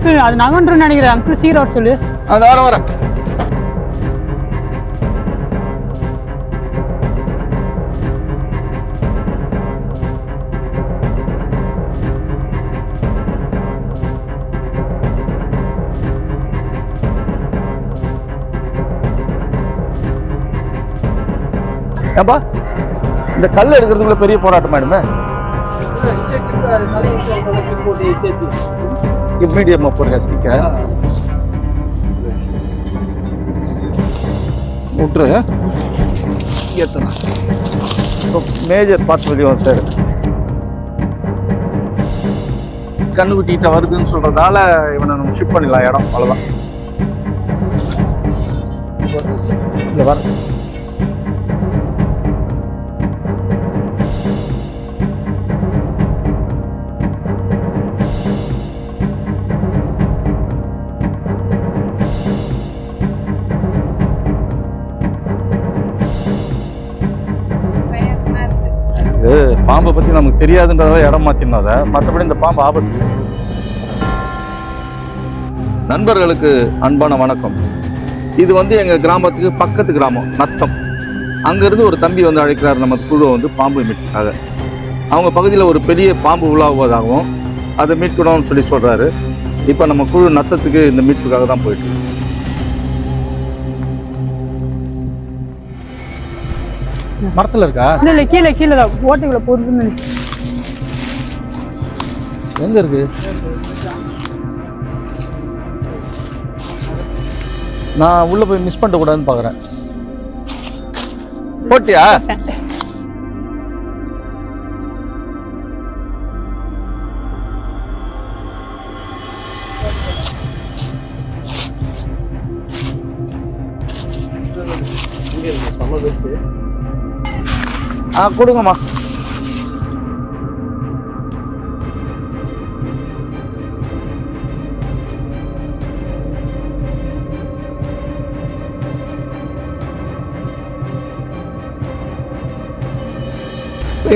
Uncle அது நகன்றுன்னு நினைக்கிறேன். Uncle வர சொல்லு. அந்த வர வர ஏப்பா இந்த கல் எடுக்கிறதுக்குள்ள பெரிய போராட்டம் ஆயிடுமே மீடியமா போடுங்க ஸ்டிக்கர் விட்டுரு ஏத்தனா மேஜர் பார்ட் வெளியே வந்துட்டாரு கண்ணுக்குட்டிகிட்ட வருதுன்னு சொல்றதால இவனை நம்ம ஷிப் பண்ணிடலாம். இடம் அவ்வளோதான் இல்லை வர பாம்பை பற்றி நமக்கு தெரியாதுன்றதால இடம் மாற்றினோம் அதை. மற்றபடி இந்த பாம்பு ஆபத்து. நண்பர்களுக்கு அன்பான வணக்கம். இது வந்து எங்கள் கிராமத்துக்கு பக்கத்து கிராமம் நத்தம். அங்கேருந்து ஒரு தம்பி வந்து அழைக்கிறார் நம்ம குழுவை வந்து பாம்பு மீட்காக அவங்க பகுதியில் ஒரு பெரிய பாம்பு உலாவுவதாகவும் அதை மீட்கணும்னு சொல்லி சொல்கிறாரு இப்போ நம்ம குழு நத்தத்துக்கு இந்த மீட்புக்காக தான் போயிட்டு மரத்துல இருக்கா? இல்ல இல்ல கீழே கீழே தான். ஓட்டைக்குள்ள போடுதுன்னு எங்க இருக்கு? நான் உள்ள போய் மிஸ் பண்ணிட்ட கூடாதுன்னு பாக்குறேன். போட்டியா? ஆ கொடுங்கம்மா.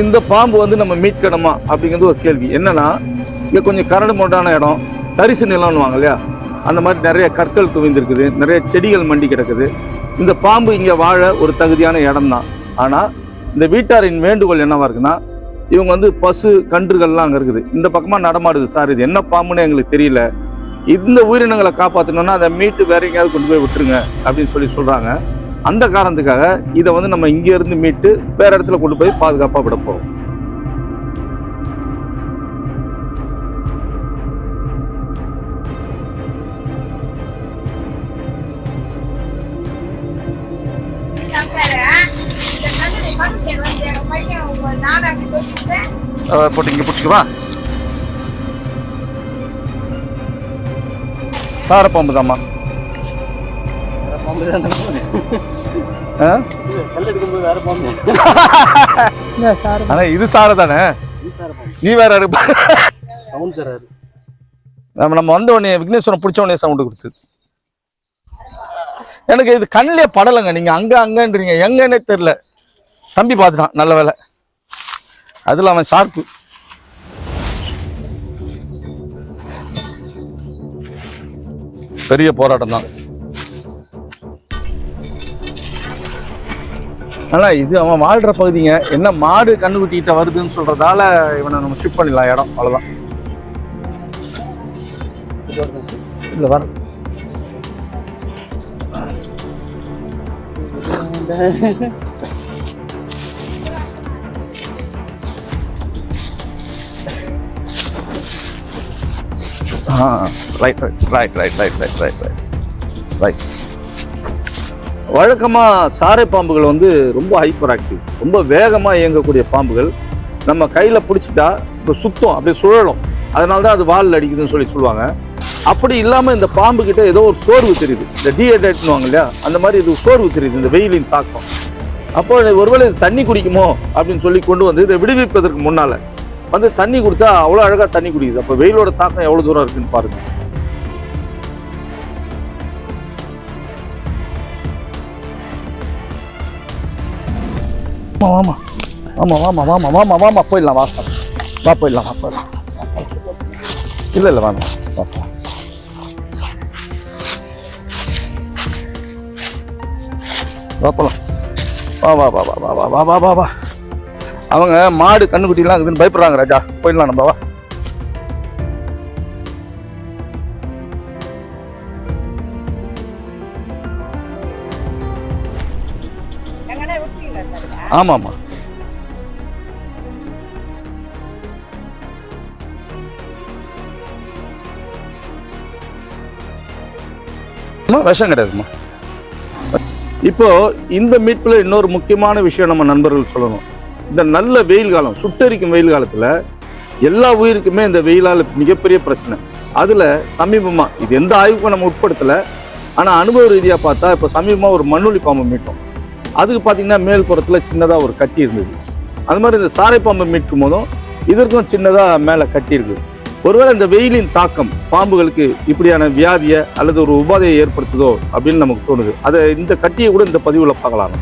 இந்த பாம்பு வந்து நம்ம மீட்கணுமா? அப்படிங்கிறது ஒரு கேள்வி. என்னன்னா இங்கே கொஞ்சம் கரடு முரடான இடம். தரிசு நிலம்னுவாங்க இல்லையா? அந்த மாதிரி நிறைய கற்கள் குவிந்திருக்குது. நிறைய செடிகள் மண்டி கிடக்குது. இந்த பாம்பு இங்கே வாழ ஒரு தகுதியான இடம் தான் ஆனால் இந்த வீட்டாரின் வேண்டுகோள் என்னவாக இருக்குன்னா இவங்க வந்து பசு கன்றுகள்லாம் அங்கே இருக்குது. இந்த பக்கமாக நடமாடுது சார். இது என்ன பாம்புன்னு எங்களுக்கு தெரியல. இந்த உயிரினங்களை காப்பாற்றணும்னா அதை மீட்டு வேற எங்கேயாவது கொண்டு போய் விட்டுருங்க அப்படின்னு சொல்லி சொல்கிறாங்க அந்த காரணத்துக்காக இதை வந்து நம்ம இங்கேருந்து மீட்டு வேறு இடத்துல கொண்டு போய் பாதுகாப்பாக விட போகிறோம் போட்டு இங்கே பிடிச்சிக்குவா சார பாம்பு தாம்மா இது சார தானே நீ வேற எடுப்ப. நம்ம நம்ம வந்த உடனே விக்னேஸ்வரன் பிடிச்ச உடனே சவுண்டு கொடுத்தது. எனக்கு இது கண்ணிலே படலைங்க. நீங்க அங்க அங்கன்றீங்க. எங்கன்னே தெரியல. தம்பி பார்த்துட்டான். நல்ல வேலை. அதுல அவன் ஷார்ப்பு பெரிய போராட்டம் தான். ஆனால் இது அவன் வாழ்கிற பகுதிங்க. என்ன மாடு கண்ணுக்குட்டிகிட்ட வருதுன்னு சொல்றதால இவனை நம்ம ஷிப் பண்ணிடலாம் இடம். அவ்வளோதான் இல்லை வர. Yeah. Right right right right right right right right right வழக்கமாக சாரை பாம்புகள் வந்து ரொம்ப ஹைப்பர் ஆக்டிவ் ரொம்ப வேகமாக இயங்கக்கூடிய பாம்புகள் நம்ம கையில் பிடிச்சிட்டா இப்போ சுத்தம் அப்படியே சுழலும். அதனால தான் அது வாலில் அடிக்குதுன்னு சொல்லி சொல்லுவாங்க. அப்படி இல்லாமல் இந்த பாம்பு கிட்ட ஏதோ ஒரு சோர்வு தெரியுது. இந்த டீஹைட்ரேட்னுவாங்க இல்லையா? அந்த மாதிரி இது சோர்வு தெரியுது இந்த வெயிலின் தாக்கம். அப்போ ஒருவேளை இது தண்ணி குடிக்குமோ அப்படின்னு சொல்லி கொண்டு வந்து இதை விடுவிப்பதற்கு முன்னால் வந்து தண்ணி கொடுத்தா அவ்வளோ அழகாக தண்ணி குடிக்குது. அப்போ வெயிலோட தாக்கம் எவ்வளோ தூரம் இருக்குன்னு பாருங்கள் ஆமாம் ஆமாம் ஆமாம் ஆமாம் ஆமாம் ஆமாம் ஆமாம் போயிடலாம் வா வா போயிடலாம் வா போயிடலாம் இல்லை இல்லை வாங்க பார்ப்போம் வா போகலாம் வா வா வா வா வா வா வா வா வா. அவங்க மாடு கண்ணுக்குட்டிலாம் இருக்குதுன்னு பயப்படுறாங்க ராஜா. போயிடலாம் நம்ம வா. எங்கனே விட்டீங்களா சார்? ஆமாம் ஆமாம் அம்மா, விஷம் கிடையாதும்மா. இப்போ இந்த மீட்பில் இன்னொரு முக்கியமான விஷயம் நம்ம நண்பர்கள் சொல்லணும். இந்த நல்ல வெயில் காலம் சுட்டரிக்கும் வெயில் காலத்தில் எல்லா உயிருக்குமே இந்த வெயிலால் மிகப்பெரிய பிரச்சனை. அதில் சமீபமாக இது எந்த ஆய்வுக்கும் நம்ம உட்படுத்தலை ஆனால் அனுபவ ரீதியாக பார்த்தா இப்போ சமீபமாக ஒரு மண்ணுளி பாம்பு மீட்டோம். அதுக்கு பார்த்தீங்கன்னா மேல் புறத்தில் சின்னதாக ஒரு கட்டி இருந்தது. அது மாதிரி இந்த சாரை பாம்பை மீட்கும் போதும் இதற்கும் சின்னதாக மேலே கட்டியிருக்கு ஒருவேளை இந்த வெயிலின் தாக்கம் பாம்புகளுக்கு இப்படியான வியாதியை அல்லது ஒரு உபாதையை ஏற்படுத்துதோ அப்படின்னு நமக்கு தோணுது. அதை இந்த கட்டியை கூட இந்த பதிவில் பார்க்கலாம்.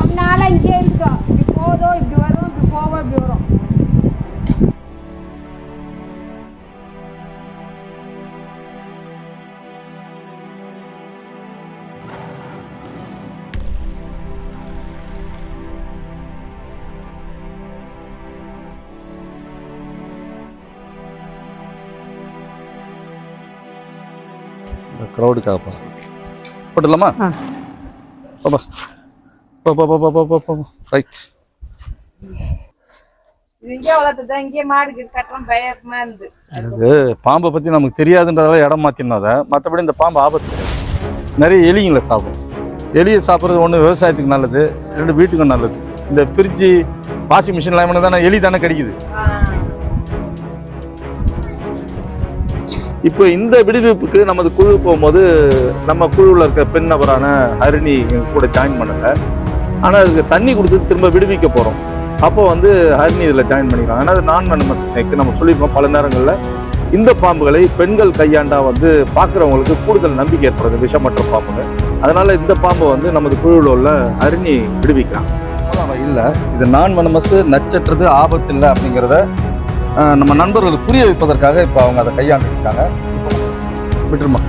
ரொம்ப இங்கே இருக்கோம் இப்படி போதும் இப்படி வரும் இப்படி போவோம் இப்படி வரும். க்ரௌடுக்காக பா போட்டுடலாமா? ஆ. பாப்பா. போ போ போ போ போ போ போ. ரைட் இது பாம்பை பற்றி நமக்கு தெரியாதுன்றதால இடம் மாற்றினோம் அதை. மற்றபடி இந்த பாம்பு ஆபத்து. நிறைய எலிங்களை சாப்பிடும். எலியை சாப்பிட்றது ஒன்று விவசாயத்துக்கு நல்லது ரெண்டு வீட்டுக்கும் நல்லது. இந்த ஃப்ரிட்ஜு வாஷிங் மிஷின் லைமனு தானே எலி தானே கிடைக்குது. இப்போ இந்த விடுவிப்புக்கு நமது குழு போகும்போது நம்ம குழுவில் இருக்க பெண் நபரான ஹரிணி கூட ஜாயின் பண்ணல. ஆனால் அதுக்கு தண்ணி கொடுத்து திரும்ப விடுவிக்க போகிறோம் அப்போ வந்து ஹரிணி இதில் ஜாயின் பண்ணிக்கலாம். ஆனால் அது நான் வெனமஸ் ஸ்னேக் நம்ம சொல்லியிருக்கோம் பல நேரங்களில். இந்த பாம்புகளை பெண்கள் கையாண்டா வந்து பார்க்குறவங்களுக்கு கூடுதல் நம்பிக்கை ஏற்படுது விஷமற்ற பாம்புங்க அதனால் இந்த பாம்பை வந்து நமது குழுவில் உள்ள அரிணி விடுவிக்கிறான் இல்லை. இது நான் மெனமஸ் நச்சற்றது ஆபத்து இல்லை அப்படிங்கிறத நம்ம நண்பர்களுக்கு புரிய வைப்பதற்காக இப்போ அவங்க அதை கையாண்டுருக்காங்க. விட்டுருமா?